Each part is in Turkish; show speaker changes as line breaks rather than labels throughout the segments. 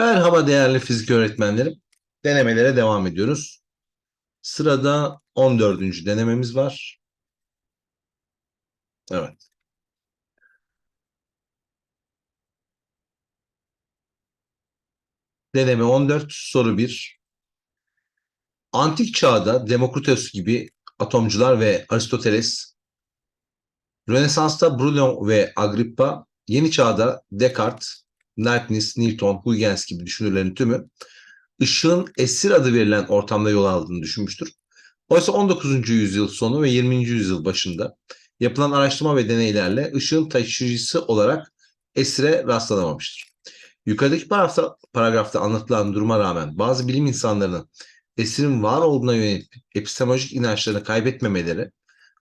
Merhaba değerli fizik öğretmenlerim. Denemelere devam ediyoruz. Sırada 14. denememiz var. Evet. Deneme 14, soru 1. Antik çağda Demokritos gibi atomcular ve Aristoteles, Rönesans'ta Bruno ve Agrippa, yeni çağda Descartes, Leibniz, Newton, Huygens gibi düşünürlerin tümü ışığın esir adı verilen ortamda yol aldığını düşünmüştür. Oysa 19. yüzyıl sonu ve 20. yüzyıl başında yapılan araştırma ve deneylerle ışığın taşıyıcısı olarak esire rastlanamamıştır. Yukarıdaki paragrafta, anlatılan duruma rağmen bazı bilim insanlarının esirin var olduğuna yönelik epistemolojik inançlarını kaybetmemeleri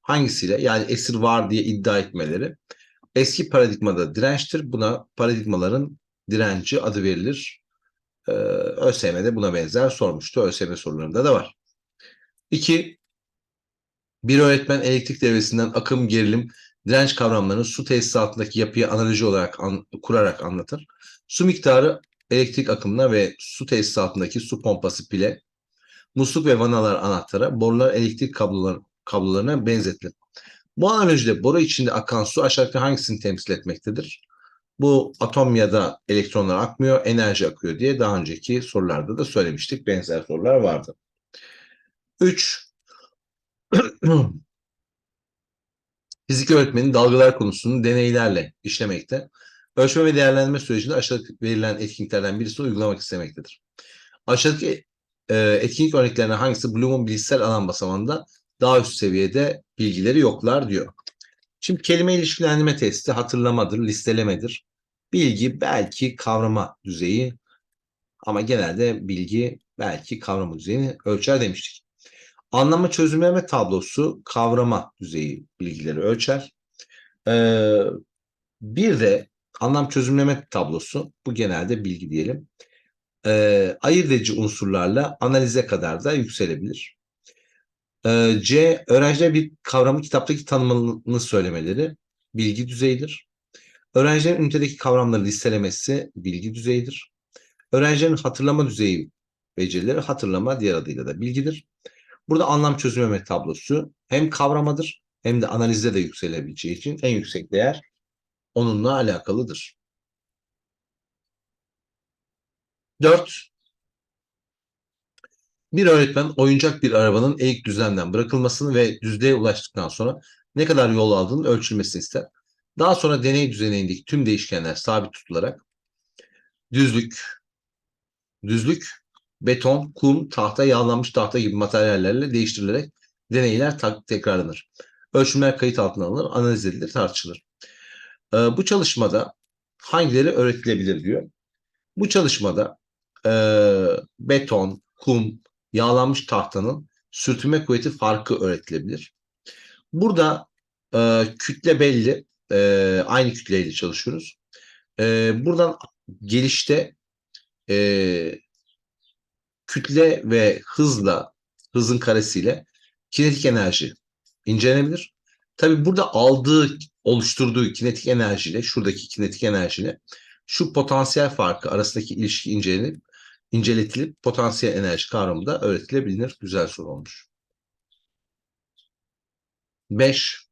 hangisiyle yani esir var diye iddia etmeleri eski paradigmada dirençtir. Buna paradigmaların direnci adı verilir. Ee, ÖSYM'de buna benzer sormuştu. ÖSYM sorularında da var. 2. Bir öğretmen elektrik devresinden akım, gerilim, direnç kavramlarını su tesisatındaki yapıya analoji olarak an, kurarak anlatır. Su miktarı elektrik akımına ve su tesisatındaki su pompası pile, musluk ve vanalar anahtara, borular elektrik kablolar, kablolarına benzetilir. Bu analojide boru içinde akan su aşağıdaki hangisini temsil etmektedir? Bu atom ya da elektronlar akmıyor, enerji akıyor diye daha önceki sorularda da söylemiştik. Benzer sorular vardı. 3. Fizik öğretmeni dalgalar konusunu deneylerle işlemekte. Ölçme ve değerlendirme sürecinde aşağıdaki verilen etkinliklerden birisini uygulamak istemektedir. Aşağıdaki e, etkinlik örneklerine hangisi Bloom'un bilişsel alan basamağında daha üst seviyede bilgileri yoklar diyor. Şimdi kelime ilişkilendirme testi hatırlamadır, listelemedir. Bilgi belki kavrama düzeyi ama genelde bilgi belki kavrama düzeyini ölçer demiştik. Anlama çözümleme tablosu kavrama düzeyi bilgileri ölçer. Ee, bir de anlam çözümleme tablosu bu genelde bilgi diyelim. Ee, ayırt edici unsurlarla analize kadar da yükselebilir. Ee, C. Öğrenciler bir kavramı kitaptaki tanımını söylemeleri bilgi düzeyidir. Öğrencilerin ünitedeki kavramları listelemesi bilgi düzeyidir. Öğrencilerin hatırlama düzeyi becerileri hatırlama diğer adıyla da bilgidir. Burada anlam çözümleme tablosu hem kavramadır hem de analizde de yükselebileceği için en yüksek değer onunla alakalıdır. 4. Bir öğretmen oyuncak bir arabanın eğik düzlemden bırakılmasını ve düzlüğe ulaştıktan sonra ne kadar yol aldığının ölçülmesini ister. Daha sonra deney düzenindeki tüm değişkenler sabit tutularak düzlük, düzlük, beton, kum, tahta, yağlanmış tahta gibi materyallerle değiştirilerek deneyler tekrarlanır. Ölçümler kayıt altına alınır, analiz edilir, tartışılır. Ee, bu çalışmada hangileri öğretilebilir diyor. Bu çalışmada e, beton, kum, yağlanmış tahtanın sürtünme kuvveti farkı öğretilebilir. Burada e, kütle belli. E, aynı kütleyle çalışıyoruz. E, buradan gelişte e, kütle ve hızla, hızın karesiyle kinetik enerji incelenebilir. Tabi burada aldığı, oluşturduğu kinetik enerjiyle, şuradaki kinetik enerjiyle şu potansiyel farkı arasındaki ilişki incelenip inceletilip potansiyel enerji kavramı da öğretilebilir. Güzel soru olmuş. 5.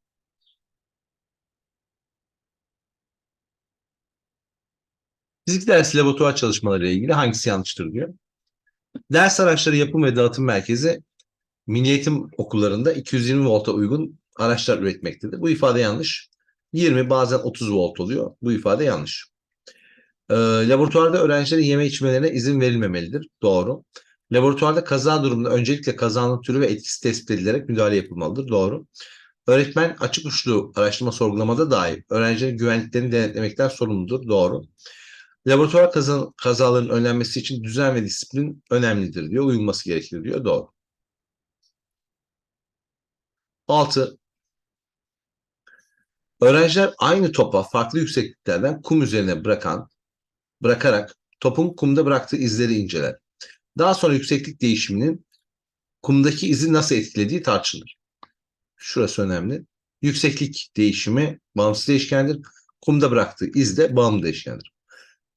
Fizik dersi laboratuvar çalışmaları ile ilgili hangisi yanlıştır diyor. Ders araçları yapım ve dağıtım merkezi milli eğitim okullarında 220 volta uygun araçlar üretmektedir. Bu ifade yanlış. 20 bazen 30 volt oluyor. Bu ifade yanlış. E, laboratuvarda öğrencilerin yeme içmelerine izin verilmemelidir. Doğru. Laboratuvarda kaza durumunda öncelikle kazanın türü ve etkisi tespit edilerek müdahale yapılmalıdır. Doğru. Öğretmen açık uçlu araştırma sorgulamada dahi öğrencilerin güvenliklerini denetlemekten sorumludur. Doğru. Laboratuvar kaza, kazaların önlenmesi için düzen ve disiplin önemlidir diyor. Uyulması gerekir diyor. Doğru. 6. Öğrenciler aynı topa farklı yüksekliklerden kum üzerine bırakan bırakarak topun kumda bıraktığı izleri inceler. Daha sonra yükseklik değişiminin kumdaki izi nasıl etkilediği tartışılır. Şurası önemli. Yükseklik değişimi bağımsız değişkendir. Kumda bıraktığı iz de bağımlı değişkendir.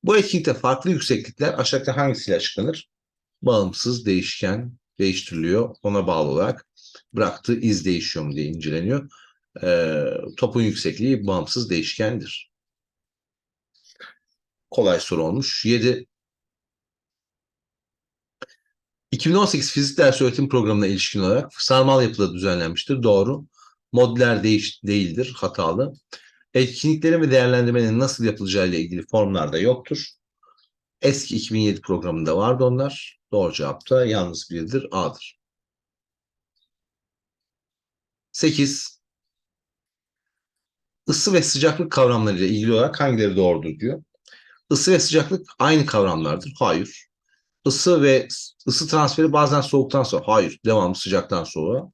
Bu etkinlikte farklı yükseklikler aşağıdaki hangisiyle açıklanır? Bağımsız değişken değiştiriliyor. Ona bağlı olarak bıraktığı iz değişiyor mu diye inceleniyor. Ee, topun yüksekliği bağımsız değişkendir. Kolay soru olmuş. 7. 2018 fizik dersi öğretim programına ilişkin olarak sarmal yapıda düzenlenmiştir. Doğru. Modüler değiş değildir. Hatalı. Etkinliklerin ve değerlendirmenin nasıl yapılacağı ile ilgili formlarda yoktur. Eski 2007 programında vardı onlar. Doğru cevap da yalnız birdir. A'dır. 8. Isı ve sıcaklık kavramlarıyla ilgili olarak hangileri doğrudur diyor. Isı ve sıcaklık aynı kavramlardır. Hayır. Isı ve ısı transferi bazen soğuktan sonra. Hayır. Devamlı sıcaktan soğuğa.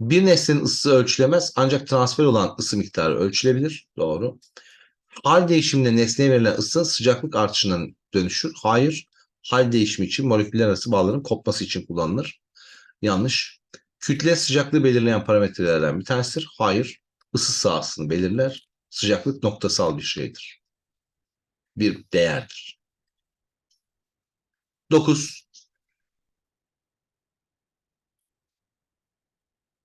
Bir nesnenin ısısı ölçülemez ancak transfer olan ısı miktarı ölçülebilir. Doğru. Hal değişiminde nesneye verilen ısı sıcaklık artışından dönüşür. Hayır. Hal değişimi için moleküller arası bağların kopması için kullanılır. Yanlış. Kütle sıcaklığı belirleyen parametrelerden bir tanesidir. Hayır. Isı sahasını belirler. Sıcaklık noktasal bir şeydir. Bir değerdir. 9.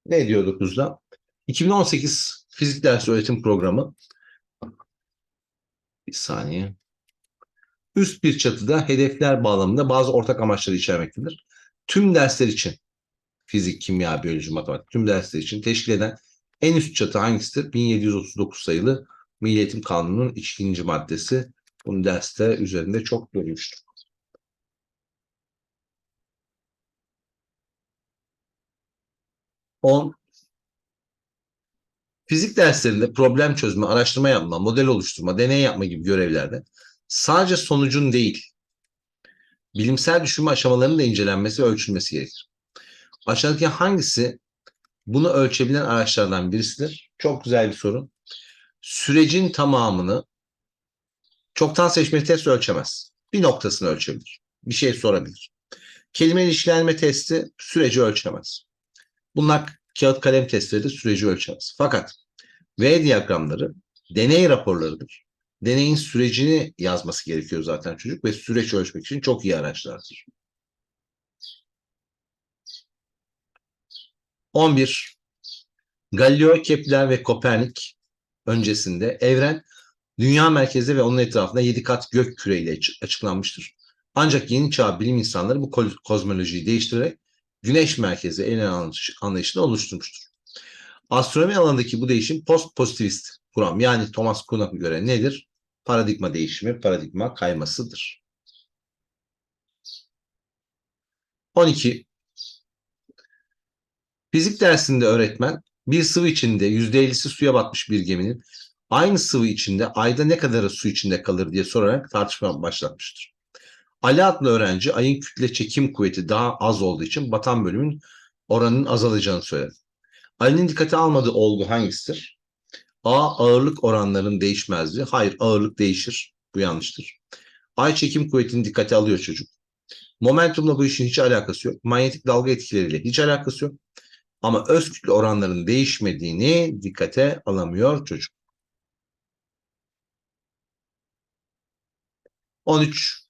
Ne diyor 9'da? 2018 fizik dersi öğretim programı bir saniye. Üst bir çatıda hedefler bağlamında bazı ortak amaçları içermektedir. Tüm dersler için fizik, kimya, biyoloji, matematik tüm dersler için teşkil eden en üst çatı hangisidir? 1739 sayılı Milli Eğitim Kanunu'nun ikinci maddesi. Bunu derste üzerinde çok görmüştüm. 10. Fizik derslerinde problem çözme, araştırma yapma, model oluşturma, deney yapma gibi görevlerde sadece sonucun değil, bilimsel düşünme aşamalarının da incelenmesi ve ölçülmesi gerekir. Aşağıdaki hangisi bunu ölçebilen araçlardan birisidir? Çok güzel bir soru. Sürecin tamamını çoktan seçmeli test ölçemez. Bir noktasını ölçebilir. Bir şey sorabilir. Kelime ilişkilenme testi süreci ölçemez. Bunlar kağıt kalem testleridir, süreci ölçemez. Fakat V diyagramları deney raporlarıdır. Deneyin sürecini yazması gerekiyor zaten çocuk ve süreç ölçmek için çok iyi araçlardır. 11. Galileo, Kepler ve Kopernik öncesinde evren dünya merkezi ve onun etrafında 7 kat gök küreyle açıklanmıştır. Ancak yeni çağ bilim insanları bu kozmolojiyi değiştirerek güneş merkezi evren anlayışını oluşturmuştur. Astronomi alanındaki bu değişim post pozitivist kuram yani Thomas Kuhn'a göre nedir? Paradigma değişimi, paradigma kaymasıdır. 12. Fizik dersinde öğretmen bir sıvı içinde %50'si suya batmış bir geminin aynı sıvı içinde ayda ne kadarı su içinde kalır diye sorarak tartışma başlatmıştır. Ali adlı öğrenci ayın kütle çekim kuvveti daha az olduğu için batan bölümün oranının azalacağını söyledi. Ali'nin dikkate almadığı olgu hangisidir? A. Ağırlık oranlarının değişmezliği. Hayır ağırlık değişir. Bu yanlıştır. Ay çekim kuvvetini dikkate alıyor çocuk. Momentumla bu işin hiç alakası yok. Manyetik dalga etkileriyle hiç alakası yok. Ama öz kütle oranlarının değişmediğini dikkate alamıyor çocuk. 13.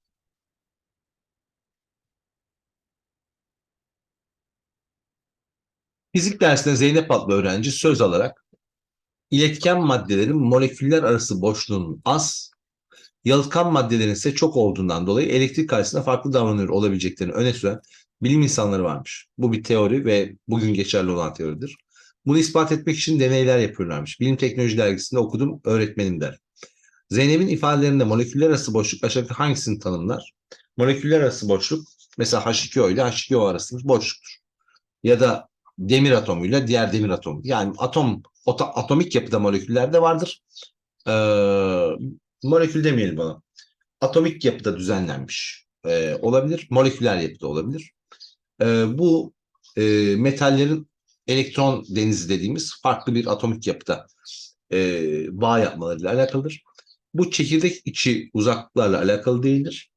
Fizik dersinde Zeynep adlı öğrenci söz alarak iletken maddelerin moleküller arası boşluğunun az, yalıtkan maddelerin ise çok olduğundan dolayı elektrik karşısında farklı davranıyor olabileceklerini öne süren bilim insanları varmış. Bu bir teori ve bugün geçerli olan teoridir. Bunu ispat etmek için deneyler yapıyorlarmış. Bilim Teknoloji Dergisi'nde okudum, öğretmenim der. Zeynep'in ifadelerinde moleküller arası boşluk aşağıdaki hangisini tanımlar? Moleküller arası boşluk mesela H2O ile H2O arasında boşluktur. Ya da demir atomuyla diğer demir atomu. Yani atom atomik yapıda moleküllerde vardır. Ee, molekül demeyelim bana. Atomik yapıda düzenlenmiş ee, olabilir. Moleküler yapıda olabilir. Ee, bu e, metallerin elektron denizi dediğimiz farklı bir atomik yapıda e, bağ yapmalarıyla alakalıdır. Bu çekirdek içi uzaklıklarla alakalı değildir.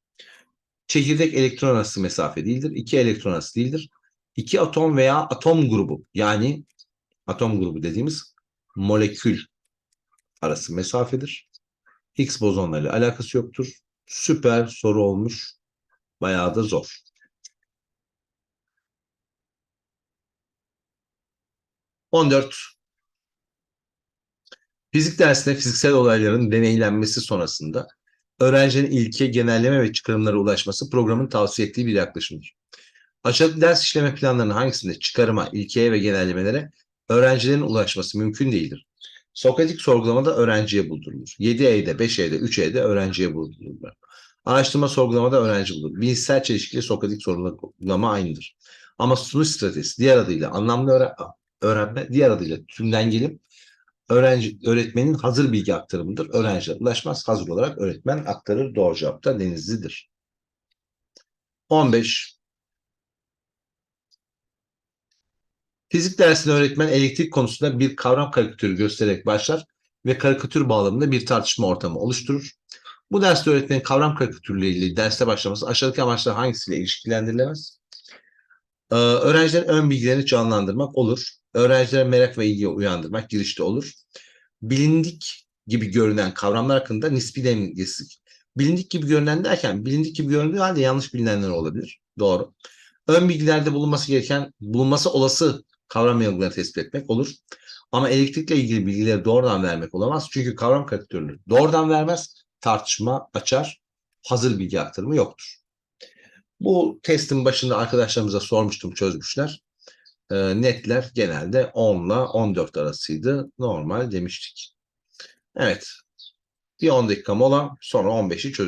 Çekirdek elektron arası mesafe değildir. İki elektron arası değildir iki atom veya atom grubu yani atom grubu dediğimiz molekül arası mesafedir. Higgs bozonlarıyla alakası yoktur. Süper soru olmuş. Bayağı da zor. On dört. Fizik dersinde fiziksel olayların deneylenmesi sonrasında öğrencinin ilke, genelleme ve çıkarımlara ulaşması programın tavsiye ettiği bir yaklaşımdır. Aşağıdaki ders işleme planlarının hangisinde çıkarıma, ilkeye ve genellemelere öğrencilerin ulaşması mümkün değildir? Sokratik sorgulamada öğrenciye buldurulur. 7E'de, 5E'de, 3E'de öğrenciye buldurulur. Araştırma sorgulamada öğrenci bulunur. Bilişsel çelişkili Sokratik sorgulama aynıdır. Ama sunuş stratejisi diğer adıyla anlamlı öğren öğrenme, diğer adıyla tümden gelim öğrenci öğretmenin hazır bilgi aktarımıdır. Öğrenciler ulaşmaz. Hazır olarak öğretmen aktarır. Doğru cevap da Denizli'dir. 15. Fizik dersinde öğretmen elektrik konusunda bir kavram karikatürü göstererek başlar ve karikatür bağlamında bir tartışma ortamı oluşturur. Bu derste öğretmenin kavram karikatürleriyle derste başlaması aşağıdaki amaçlar hangisiyle ilişkilendirilemez? Ee, öğrencilerin ön bilgilerini canlandırmak olur. Öğrencilere merak ve ilgi uyandırmak girişte olur. Bilindik gibi görünen kavramlar hakkında nispi dengesizlik. Bilindik gibi görünen derken bilindik gibi göründüğü halde yanlış bilinenler olabilir. Doğru. Ön bilgilerde bulunması gereken, bulunması olası kavram yanılgılarını tespit etmek olur. Ama elektrikle ilgili bilgileri doğrudan vermek olamaz. Çünkü kavram karikatürünü doğrudan vermez. Tartışma açar. Hazır bilgi aktarımı yoktur. Bu testin başında arkadaşlarımıza sormuştum, çözmüşler. E, netler genelde 10 ile 14 arasıydı. Normal demiştik. Evet. Bir 10 dakika mola sonra 15'i çözeceğiz.